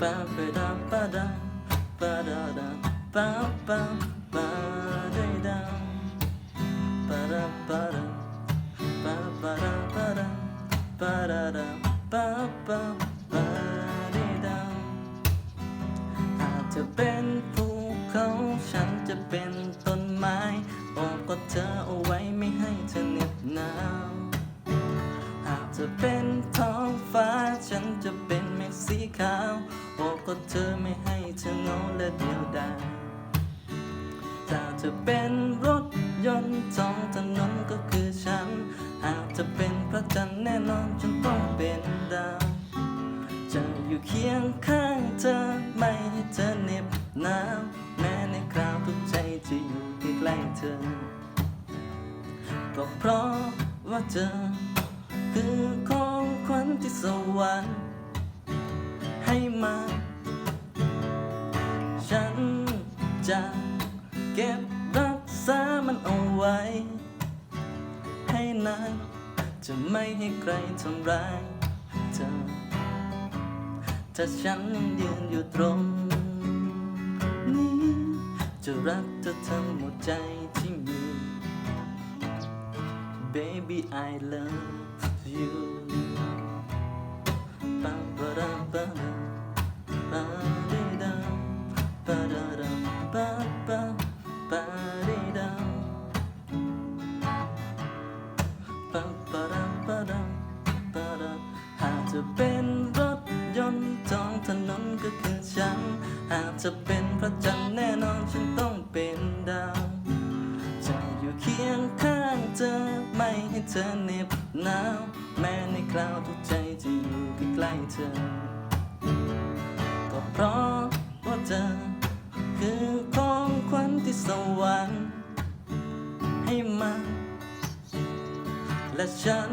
ba ba da ba da ba da da ba ba ba da da ba da ba da ba ba da ba da ba da da ba ba ba da da อาจจะเป็นภูเขาฉันจะเป็นต้นไม้โอบกอดเธอเอาไว้ไม่ให้เธอเหน็บหนาวอาจจะเป็นท้องฟ้าฉันจะเป็นเมฆสีขาว โอบกอดเธอไม่ให้เธอเหงาและเดียวดายถ้าจะเป็นรถยนต์ท้องถนนก็คือฉัน หากจะเป็นพระจันทร์แน่นอนฉันต้องเป็นดาวจะอยู่เคียงข้างเธอไม่ให้เธอเหน็บหนาวแม้ในคราวทุกใจจะอยู่ใกล้เธอก็เพราะว่าเธอ คือของขวัญที่สวรรค์ให้มา ฉันจะเก็บรักษามันเอาไว้ ให้นานจะไม่ให้ใครทำร้ายเธอ ถ้าฉันยังยืนอยู่ตรงนี้ จะรักเธอทั้งหมดใจที่มี Baby I love you ปะปะระปะระ จะเป็นรถยนต์ท้องถนนก็คือฉัน หากจะเป็นพระจันทร์แน่นอนฉันต้องเป็นดาวจะอยู่เคียงข้างเธอไม่ให้เธอเหน็บหนาว แม้ในคราวทุกใจจะอยู่ใกล้ๆเธอ ก็เพราะว่าเธอคือของขวัญที่สวรรค์ให้มาและฉัน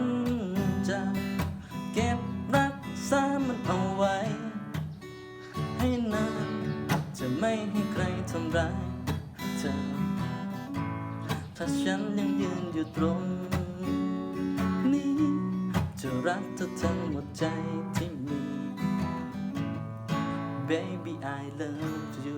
เอาไว้ ให้นานจะไม่ให้ใครทำร้ายเธอ ถ้าฉันยังยืนอยู่ตรงนี้ จะรักเธอทั้งหมดใจที่มี Baby I love you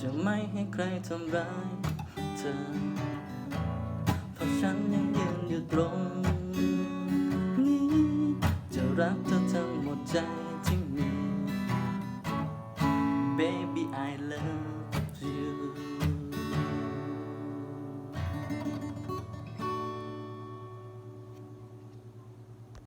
จะไม่ให้ใครทำร้าย ธอ เพราะฉันยังยืนอยู่ตรงนี้ จะรักเธอทั้งหมดใจ